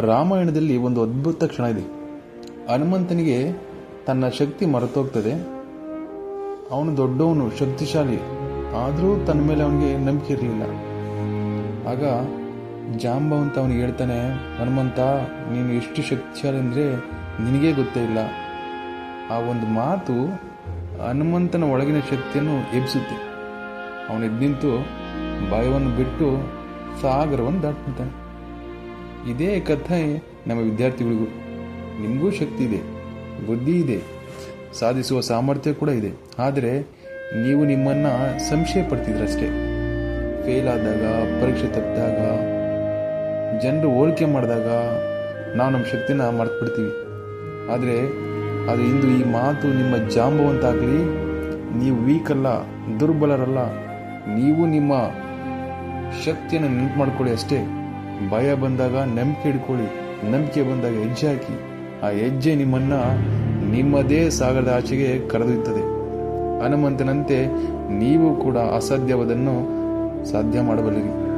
ರಾಮಾಯಣದಲ್ಲಿ ಒಂದು ಅದ್ಭುತ ಕ್ಷಣ ಇದೆ. ಹನುಮಂತನಿಗೆ ತನ್ನ ಶಕ್ತಿ ಮರೆತೋಗ್ತದೆ. ಅವನು ದೊಡ್ಡವನು, ಶಕ್ತಿಶಾಲಿ. ಆದರೂ ತನ್ನ ಮೇಲೆ ಅವನಿಗೆ ನಂಬಿಕೆ ಇರಲಿಲ್ಲ. ಆಗ ಜಾಂಬವಂತ ಅವನಿಗೆ ಹೇಳ್ತಾನೆ, ಹನುಮಂತ, ನೀನು ಎಷ್ಟು ಶಕ್ತಿಶಾಲಿ ಅಂದರೆ ನಿನಗೇ ಗೊತ್ತೇ ಇಲ್ಲ. ಆ ಒಂದು ಮಾತು ಹನುಮಂತನ ಒಳಗಿನ ಶಕ್ತಿಯನ್ನು ಎಬ್ಬಿಸುತ್ತೆ. ಅವನು ಎದ್ದು ನಿಂತು ಭಯವನ್ನು ಬಿಟ್ಟು ಸಾಗರವನ್ನು ದಾಟ್ಬಿಡ್ತಾನೆ. ಇದೇ ಕಥೆ ನಮ್ಮ ವಿದ್ಯಾರ್ಥಿಗಳಿಗೂ. ನಿಮಗೂ ಶಕ್ತಿ ಇದೆ, ಬುದ್ಧಿ ಇದೆ, ಸಾಧಿಸುವ ಸಾಮರ್ಥ್ಯ ಕೂಡ ಇದೆ. ಆದರೆ ನೀವು ನಿಮ್ಮನ್ನು ಸಂಶಯ ಪಡ್ತಿದ್ರಷ್ಟೇ ಫೇಲ್ ಆದಾಗ, ಪರೀಕ್ಷೆ ತಪ್ಪಿದಾಗ, ಜನರು ಹೋಲಿಕೆ ಮಾಡಿದಾಗ ನಾವು ನಮ್ಮ ಶಕ್ತಿನ ಮರೆತು ಬಿಡ್ತೀವಿ ಆದರೆ ಅದು ಇಂದು ಈ ಮಾತು ನಿಮ್ಮ ಜಾಂಬವಂತಾಗಲಿ, ನೀವು ವೀಕ್ ಅಲ್ಲ ದುರ್ಬಲರಲ್ಲ, ನೀವು ನಿಮ್ಮ ಶಕ್ತಿಯನ್ನು ನೆನಪು ಮಾಡ್ಕೊಳ್ಳಿ ಅಷ್ಟೇ. ಭಯ ಬಂದಾಗ ನಂಬಿಕೆ ಹಿಡ್ಕೊಳ್ಳಿ ನಂಬಿಕೆ ಬಂದಾಗ ಹೆಜ್ಜೆ ಹಾಕಿ. ಆ ಹೆಜ್ಜೆ ನಿಮ್ಮನ್ನ ನಿಮ್ಮದೇ ಸಾಗರದ ಆಚೆಗೆ ಕರೆದೊಯ್ಯುತ್ತದೆ. ಹನುಮಂತನಂತೆ ನೀವು ಕೂಡ ಅಸಾಧ್ಯವಾದನ್ನು ಸಾಧ್ಯ ಮಾಡಬಲ್ಲಿರಿ.